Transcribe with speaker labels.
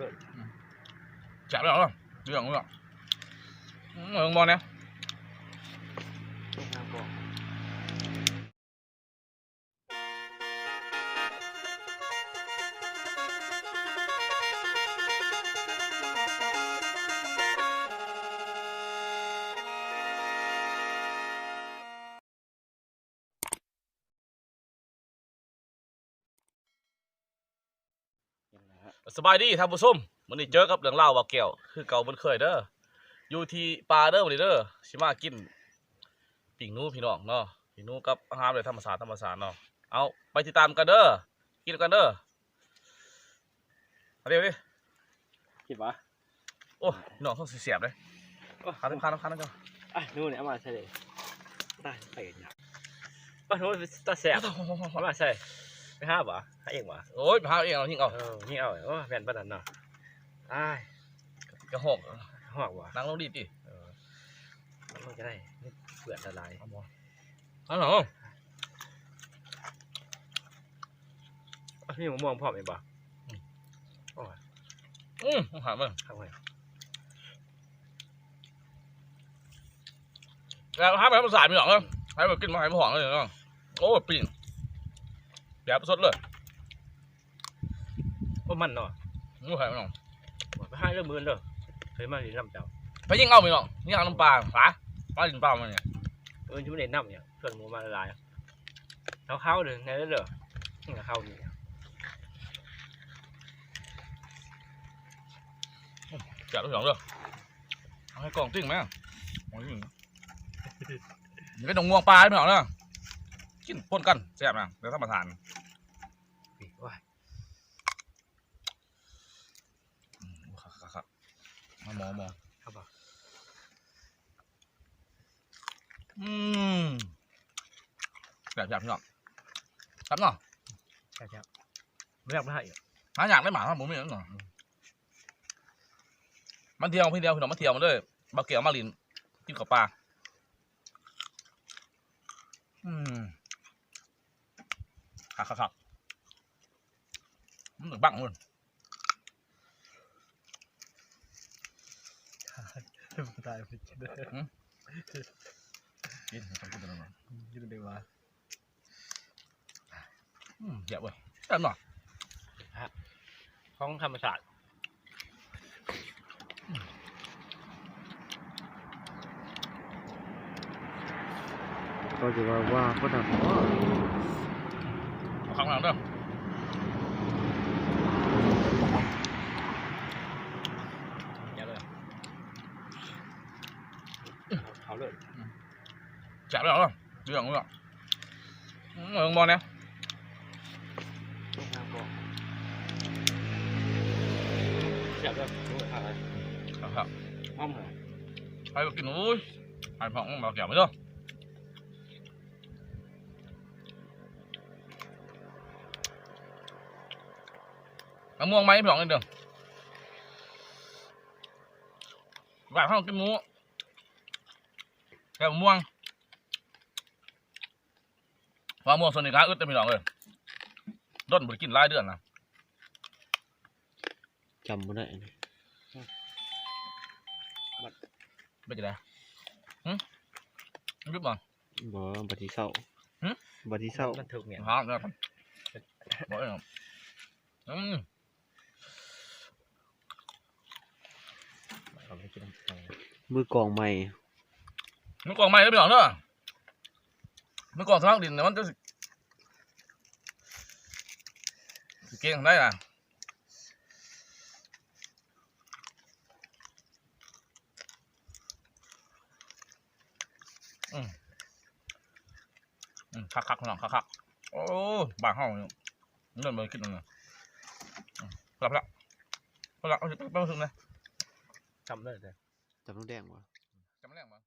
Speaker 1: เลย
Speaker 2: จับแล้วเหรอเรื่องเรื่องอืมเออมองเนี่ย สบายดีท่านผู้ชมวันนี้เจอกับเรื่องเล่าวว่าแก้วคือเก่ามันเคยเด้ออยู่ที่ป่าเด้อวันนี้เด้อสิมากินปิ่งหนูพี่น้องเนาะปิ่งหนูกับอาหารเลยธรรมศาสตร์ธรรมศาสตร์เนาะเอาไปติดตามกันเด้อกินกันเด้อเอาเดี๋ยวดิ
Speaker 1: คิดว่า
Speaker 2: โอ้พี่น้องต้องเสียบเลยคันคันคันกัน
Speaker 1: อะนู่นเนี่ยเอามาใช่เลยได้ไปกันเนี่ยป้าโน้ตตาแสบเอามาใช่ ไม่ห้าบ่ห้าเองบ่
Speaker 2: โอ้ยไปหาเองเอาทิ้งเอา
Speaker 1: เออนี่เอาโอ้แม่นปานนั้นเนาะอ้าย
Speaker 2: กระหอก
Speaker 1: หอกว่ะ
Speaker 2: นั่งลงดีดิ
Speaker 1: เออมันจะได้นี่เปลือกละลาย
Speaker 2: เอาบ่เอาเหรอ
Speaker 1: อะนี่มะม่วงพร้อมเองบ่
Speaker 2: อืมหามา
Speaker 1: เอาไว้
Speaker 2: แล้วหาไปธรรมศาสตร์พี่น้องเนาะให้มากินมาให้มาหองเลยเนาะโอ้ปิ่ง แบบสดเลย
Speaker 1: ว่ามันเนาะ
Speaker 2: งูไข่พี่น้อง
Speaker 1: ไปให้เรื่องมือเด้อเคยมาดินน้ำเจ้า
Speaker 2: ไปยิงเอาไปหรอกยิงเอาน้ำปลาฝาปลาดินเปล่ามันเนี่ย
Speaker 1: เออชุ่มเด่นน้ำเนี่ยเพื่อนหมูมาละลายเขาเข้าเลยไงเด้อนี่เข้านี่
Speaker 2: จัดทุกอย่างเลยเอาให้กล่องติ้งไหมโอ้ยนี่เป็นดงม่วงปลาพี่น้องเนาะกินพ่นกันแซ่บนะเดี๋ยวธรรมทาน
Speaker 1: ว้าย
Speaker 2: อืมครับครับครับมา หมอหมอ
Speaker 1: ครับบ่
Speaker 2: อืมแบบแบบพี่น้องครับเนาะ
Speaker 1: ใช่ครับไม่อยากไม่ให้อีก
Speaker 2: หาอยากได้หมาครับผมไม่เห็นหรอมันเที่ยวพี่เดียวพี่น้องมาเที่ยวมาด้วยบาเกียวมาลินกินกับปลาอืมครับครับครับมันหนึ่งบังเลย
Speaker 1: ตายไปกินได้
Speaker 2: กินกินกินกันหน่อย
Speaker 1: กินได้ว่า
Speaker 2: อืมเดี๋ยวเว้ยแซ่บหน่อย
Speaker 1: ของธรรมศาสตร์
Speaker 3: ก็จะว่าว่าก็ทำว่า
Speaker 2: เอาข้างหลังเด้อ
Speaker 1: อย่าเลย เขาเลย
Speaker 2: จับแล้วเหรอเรื่องเรื่องอืมเออมองเนี่ย
Speaker 1: ต้อ งน้ำบอกอย่าเลยรู้อะไร
Speaker 2: ครับครับ
Speaker 1: ห้อมเหรอ
Speaker 2: ไปกินอุ้ยไปพองบาเกียวไปเด้อมะม่วงไหมพี่น้องนี่เด้อแบบข้าวกินหมูแกมะม่วงมะม่วงส่วนนี้ก็อึดเต็มพี่น้องเลยด้นบริกินหลายเดือนนะ
Speaker 3: จำไม่ได้นะ
Speaker 2: เป็นจังไงหึยุบบ่
Speaker 3: บ่บัดที่เศร้า
Speaker 2: หึ
Speaker 3: บัดที่เศร้า
Speaker 1: มันถูกเนี่ย
Speaker 2: ฮะเดี๋ยวครับบอกเลยครับอืม
Speaker 1: เราไม่กิน
Speaker 3: มือกองใหม่
Speaker 2: มันกล่องใหม่ได้ไปหรอเนอะมันกล่องสมัครดินแต่มันจะสิสิเก่งได้ล่ะอืมอืมคักคักๆน้องคักคักๆโอ้บางห้องเนี่ยเงินมาคิดนึงอืมรับละรับละเอาสิไปไปถึงเลย
Speaker 1: จำได้เลย
Speaker 3: จำต้องแดงวะ
Speaker 2: จำไม่ได้มั้ง